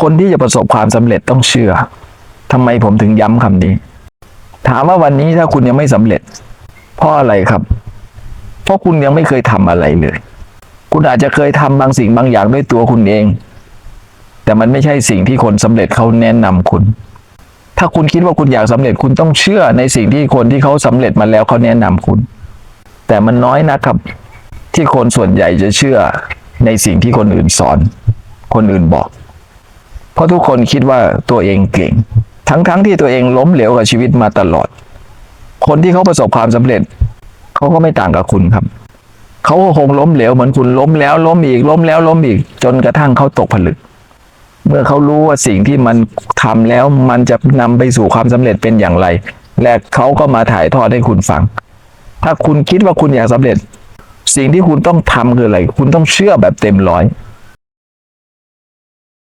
คนที่จะประสบความสำเร็จต้องเชื่อทำไมผมถึงย้ำคำนี้ ถามว่าวันนี้ถ้าคุณยังไม่สำเร็จ เพราะอะไรครับ เพราะคุณยังไม่เคยทำอะไรเลย คุณอาจจะเคยทำบางสิ่งบางอย่างด้วยตัวคุณเอง แต่มันไม่ใช่สิ่งที่คนสำเร็จเขาแนะนำคุณ ถ้าคุณคิดว่าคุณอยากสำเร็จคุณต้องเชื่อในสิ่งที่คนที่เขาสำเร็จมาแล้วเขาแนะนำคุณ แต่มันน้อยนะครับ ที่คนส่วนใหญ่จะเชื่อในสิ่งที่คนอื่นสอน คนอื่นบอก เพราะทุกคนคิดว่าตัวเองเก่ง ทั้งๆที่ตัวเองล้มเหลวกับชีวิตมาตลอด คนที่เขาประสบความสำเร็จเขาก็ไม่ต่างกับคุณครับเขาคงล้มเหลวเหมือนคุณล้มแล้วล้มอีกล้มแล้วล้มอีกจนกระทั่งเขาตกผลึก เมื่อเขารู้ว่าสิ่งที่มันทำแล้วมันจะนำไปสู่ความสำเร็จเป็นอย่างไร และเขาก็มาถ่ายทอดให้คุณฟัง ถ้าคุณคิดว่าคุณอยากสำเร็จ สิ่งที่คุณต้องทำคืออะไร คุณต้องเชื่อแบบเต็มร้อย